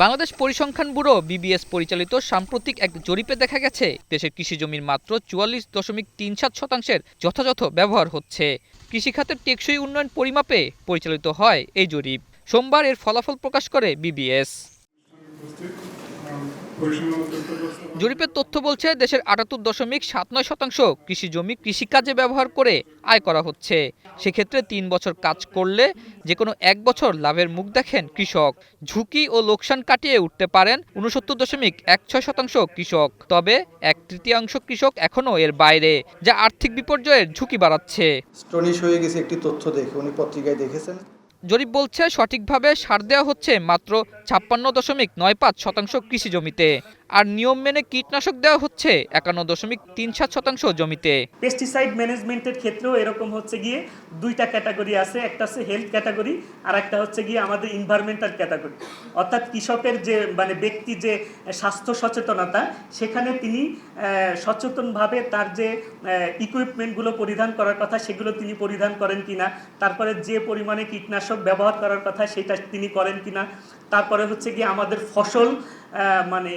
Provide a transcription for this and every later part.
বাংলাদেশ পরিসংখ্যান bureau BBS পরিচালিত সাম্প্রতিক এক জরিপে দেখা গেছে, দেশের কৃষি জমির মাত্র চুয়াল্লিশ দশমিক তিন সাত শতাংশের যথাযথ ব্যবহার হচ্ছে। কৃষিখাতের টেকসই উন্নয়ন পরিমাপে পরিচালিত হয় এই জরিপ। সোমবার এর ফলাফল প্রকাশ করে বিবিএস। জরিপের তথ্য বলছে, দেশের আটাত্তর দশমিক সাত নয় শতাংশ কৃষি জমি কৃষিকাজে ব্যবহার করে আয় করা হচ্ছে। সেক্ষেত্রে তিন বছর কাজ করলে যে কোনো এক বছর লাভের মুখ দেখেন কৃষক। ঝুঁকি ও লোকসান কাটিয়ে উঠতে পারেন উনসত্তর দশমিক এক ছয় শতাংশ কৃষক। তবে এক তৃতীয়াংশ কৃষক এখনও এর বাইরে, যা আর্থিক বিপর্যয়ের ঝুঁকি বাড়াচ্ছে। হয়ে গেছে একটি তথ্য দেখে, উনি পত্রিকায় দেখেছেন। জরিপ বলছে সঠিকভাবে সার দেওয়া হচ্ছে মাত্র ছাপ্পান্ন দশমিক নয় পাঁচ শতাংশ কৃষি জমিতে। আর নিয়ম মেনে কীটনাশক দেওয়া হচ্ছে একান্ন দশমিক তিন সাত শতাংশ জমিতে। পেস্টিসাইড ম্যানেজমেন্টের ক্ষেত্রেও এরকম হচ্ছে গিয়ে দুইটা ক্যাটাগরি আছে, একটা হচ্ছে হেলথ ক্যাটাগরি আর একটা হচ্ছে গিয়ে আমাদের ইনভায়রনমেন্টাল ক্যাটাগরি অর্থাৎ কৃষকের যে মানে ব্যক্তি যে স্বাস্থ্য সচেতনতা, সেখানে তিনি সচেতনভাবে তার যে ইকুইপমেন্টগুলো পরিধান করার কথা, সেগুলো তিনি পরিধান করেন কিনা, তারপরে যে পরিমাণে কীটনাশক ব্যবহার করার কথা, সেটা তিনি করেন কিনা, তারপরে হচ্ছে গিয়ে আমাদের ফসল মানে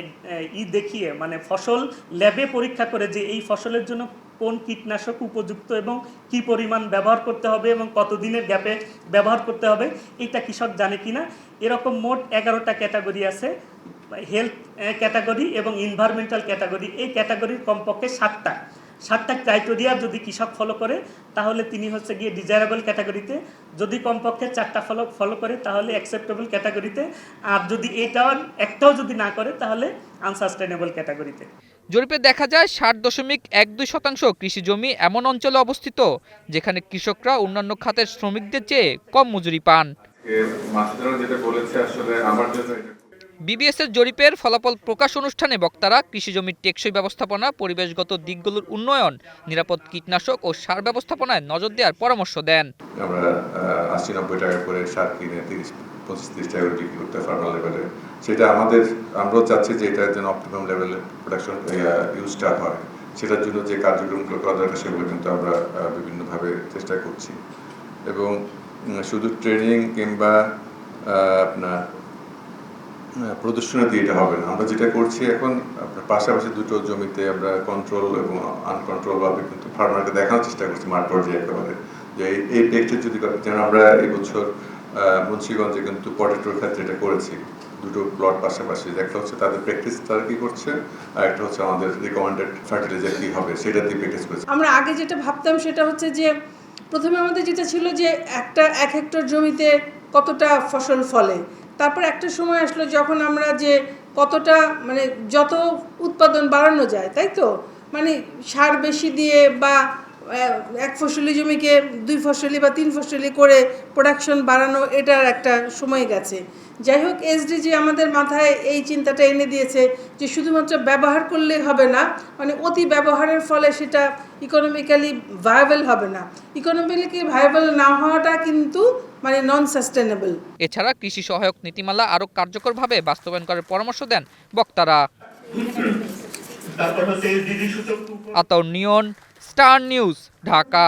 ই দেখিয়ে মানে ফসল ল্যাবে পরীক্ষা করে যে এই ফসলের জন্য কোন কীটনাশক উপযুক্ত এবং কি পরিমাণ ব্যবহার করতে হবে এবং কতদিনের গ্যাপে ব্যবহার করতে হবে এটা কৃষক জানে কি না এরকম মোট এগারোটা ক্যাটাগরি আছে হেলথ ক্যাটাগরি এবং ইনভায়রনমেন্টাল ক্যাটাগরি এই ক্যাটাগরির কমপক্ষে সাতটা। সাতটা ক্রাইটেরিয়া যদি কৃষক ফলো করে তাহলে তিনি হচ্ছে গিয়ে ডিজায়ারেবল ক্যাটাগরিতে যদি কমপক্ষে চারটা ফলো ফলো করে তাহলে অ্যাকসেপ্টেবল ক্যাটাগরিতে আর যদি এটাও একটাও যদি না করে তাহলে আনসাস্টেনেবল ক্যাটাগরিতে জরিপে দেখা যায় ষাট দশমিক এক দুই শতাংশ কৃষি জমি এমন অঞ্চলে অবস্থিত যেখানে কৃষকরা অন্যান্য খাতের শ্রমিকদের চেয়ে কম মজুরি পান। যেটা বলেছে আসলে আমার জন্য এটা বিবিএস এর জরিপের ফলাফল প্রকাশ অনুষ্ঠানে বক্তারা কৃষি জমির টেকসই ব্যবস্থাপনা, পরিবেশগত দিকগুলোর উন্নয়ন, নিরাপদ কীটনাশক ও সার ব্যবস্থাপনায় নজর দেওয়ার পরামর্শ দেন। আমরা আশি নব্বই টাকা করে সার কিনে তিরিশ, পঁচিশ, তিরিশ টাকা করে বিক্রি করতে ফার্মার লেভেলে সেটা আমাদের, আমরাও চাচ্ছি যে এটা যেন অপটিমাম লেভেলে প্রোডাকশন ইউজটা হয়। সেটার জন্য যে কার্যক্রমগুলো করা দরকার সেগুলো কিন্তু আমরা বিভিন্নভাবে চেষ্টা করছি। এবং শুধু ট্রেনিং কিংবা আপনার আহ, প্রদর্শনী দিয়ে এটা হবে না। আমরা যেটা করছি এখন পাশাপাশি দুটো জমিতে আমরা কন্ট্রোল এবং আনকন্ট্রোলভাবে কিন্তু ফার্মারকে দেখানোর চেষ্টা করছি মাঠ পর্যায়ে একেবারে। যে এই- পেকটা যদি যেন আমরা এবছর বছর মুন্সিগঞ্জে কিন্তু পটেটোর ক্ষেত্রে এটা করেছি। দুটো প্লট পাশাপাশি। একটা হচ্ছে তাদের প্র্যাকটিস তারা কি করছে আর একটা হচ্ছে আমাদের রিকমেন্ডেড ফার্টিলাইজার কি হবে সেটা দিয়ে প্র্যাকটিস করেছি। আমরা আগে যেটা ভাবতাম সেটা হচ্ছে যে প্রথমে আমাদের যেটা ছিল যে একটা এক হেক্টর জমিতে কতটা ফসল ফলে। তারপর একটা সময় আসলো যখন আমরা যে কতটা মানে যত উৎপাদন বাড়ানো যায়, তাই তো? মানে সার বেশি দিয়ে বা এক ফসলি জমিকে দুই ফসলি বা তিন ফসলি করে প্রোডাকশন বাড়ানো এটার একটা সময় গেছে। যাই হোক এসডিজি আমাদের মাথায় এই চিন্তাটা এনে দিয়েছে যে শুধুমাত্র ব্যবহার করলে হবে না মানে অতি ব্যবহারের ফলে সেটা ইকোনমিক্যালি ভায়াবল হবে না। ইকোনমিক্যালি ভায়াবল না হওয়াটা কিন্তু মানে নন সাস্টেনেবল এছাড়া কৃষি সহায়ক নীতিমালা আরও কার্যকরভাবে বাস্তবায়ন করার পরামর্শ দেন বক্তারা। Ataur Niyon star news Dhaka